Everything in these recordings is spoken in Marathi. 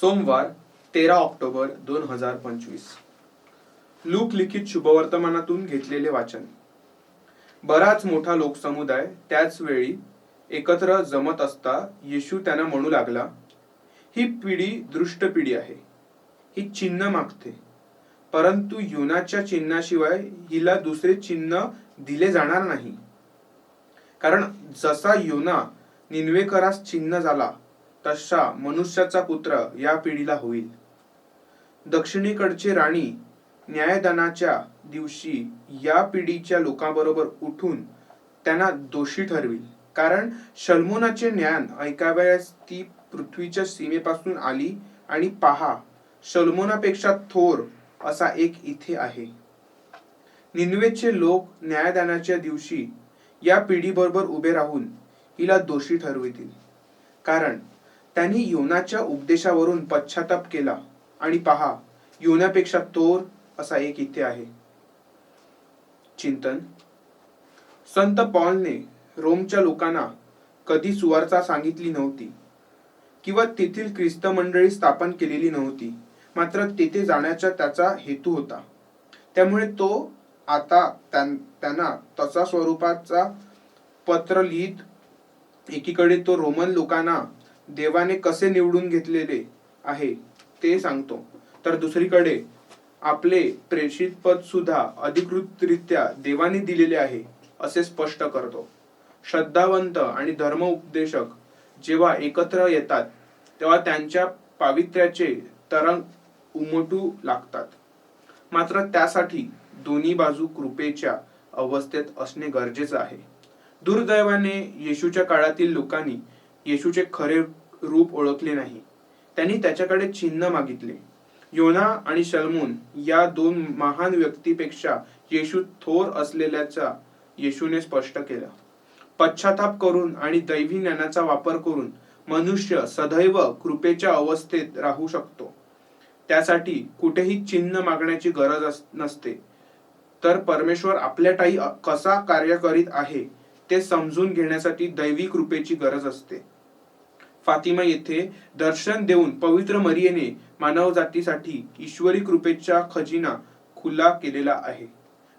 सोमवार तेरा ऑक्टोबर दोन हजार पंचवीस. लूक लिखित शुभवर्तमानातून घेतलेले वाचन. बराच मोठा लोकसमुदाय त्याच वेळी एकत्र जमत असता येशू त्यांना म्हणू लागला ही पिढी दृष्ट पिढी आहे. ही चिन्ह मागते. परंतु युनाच्या चिन्हाशिवाय हिला दुसरे चिन्ह दिले जाणार नाही. कारण जसा योना निन्वेकरास चिन्ह झाला तसा मनुष्याचा पुत्र या पिढीला होईल. दक्षिणेकडचे राणी न्यायदानाच्या दिवशी या पिढीच्या लोकांबरोबर उठून त्यांना दोषी ठरविल. कारण शल्मोनाचे ज्ञान ऐकावयास ती पृथ्वीच्या सीमेपासून आली आणि पहा शल्मोनापेक्षा थोर असा एक इथे आहे. निन्वेचे लोक न्यायदानाच्या दिवशी या पिढीबरोबर उभे राहून हिला दोषी ठरवितील. कारण त्यांनी योनाच्या उपदेशावरून पश्चाताप केला आणि पहा योनापेक्षा तोर असा एक इथे आहे. चिंतन. संत पॉलने रोमच्या लोकांना कधी सुवार्ता सांगितली नव्हती किंवा तेथील ख्रिस्त मंडळी स्थापन केलेली नव्हती मात्र तेथे जाण्याचा त्याचा हेतू होता. त्यामुळे तो आता त्यां- त्यांना तसा स्वरूपाचा पत्र लिहित एकीकडे तो रोमन लोकांना देवाने कसे निवडून घेतलेले आहे ते सांगतो. तर दुसरीकडे आपले प्रेषित पद सुद्धा अधिकृतरित्या देवाने दिलेले आहे असे स्पष्ट करतो. श्रद्धावंत आणि धर्म उपदेशक जेव्हा एकत्र येतात तेव्हा त्यांच्या पावित्र्याचे तरंग उमटू लागतात. मात्र त्यासाठी दोन्ही बाजू कृपेच्या अवस्थेत असणे गरजेचं आहे. दुर्दैवाने येशूच्या काळातील लोकांनी येशूचे खरे रूप ओळखले नाही. त्यांनी त्याच्याकडे चिन्ह मागितले. योना आणि शलमून या दोन महान व्यक्तीपेक्षा येशू थोर असलेल्याचा येशूने स्पष्ट केला. पश्चाताप करून आणि दैवी ज्ञानाचा वापर करून मनुष्य सदैव कृपेच्या अवस्थेत राहू शकतो. त्यासाठी कुठेही चिन्ह मागण्याची गरज नसते. तर परमेश्वर आपल्या कसा कार्य करीत आहे ते समजून घेण्यासाठी दैवी कृपेची गरज असते. फातिमा येथे दर्शन देऊन पवित्र मरियेने मानवजातीसाठी ईश्वरी कृपेचा खजिना खुला केलेला आहे.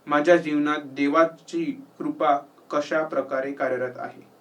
माझ्या जीवनात देवाची कृपा कशा प्रकारे कार्यरत आहे?